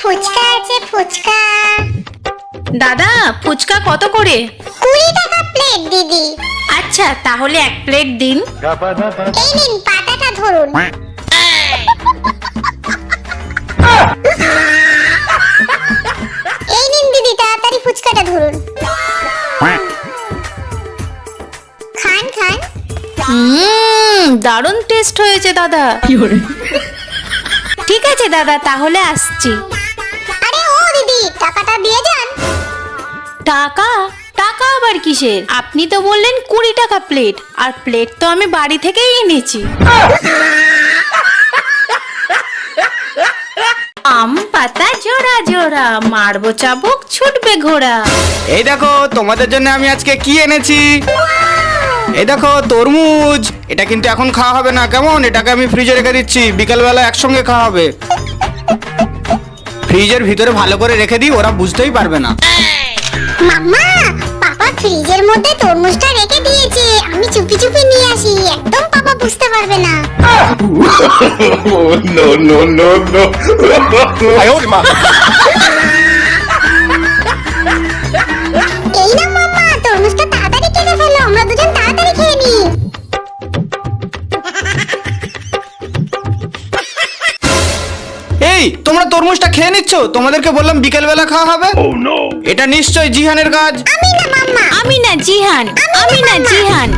ফুচকা আছে ফুচকা। দাদা ফুচকা কত করে? কুড়ি টাকা প্লেট দিদি। আচ্ছা তাহলে এক প্লেট দিন। এই নিন পাতাটা ধরুন। এই নিন দিদি তাড়াতাড়ি ফুচকাটা ধরুন। খান খান। হুম দারুণ টেস্ট হয়েছে দাদা। ঠিক আছে দাদা তাহলে আসছি। টাকা? টাকা আবার কিসের? আপনি তো বললেন কুড়ি টাকা প্লেট আর প্লেট তো আমি বাড়ি থেকেই এনেছি। আম পাতা জোড়া জোড়া, মারবো চাবুক ছুটবে ঘোড়া। এই দেখো, তোমাদের জন্য আমি আজকে কি এনেছি? এই দেখো, তরমুজ। এটা কিন্তু এখন খাওয়া হবে না, কেমন? এটাকে আমি ফ্রিজে রেখে দিচ্ছি, বিকালবেলা একসঙ্গে খাওয়া হবে। ফ্রিজের ভিতরে ভালো করে রেখে দিই, ওরা বুঝতেই পারবে না। মাম্মা পাপা ফ্রিজের মধ্যে তরমুজটা রেখে দিয়েছে। আমি চুপি চুপি নিয়ে আসি একদম পাপা বুঝতে পারবে না। নো no, no, no, এই তোমরা তরমুজটা খেয়ে নিচ্ছ? তোমাদেরকে বললাম বিকেলবেলা খাওয়া হবে। এটা নিশ্চয় জিহানের কাজ। আমি না মাম্মা। আমি না জিহান। আমি না জিহান।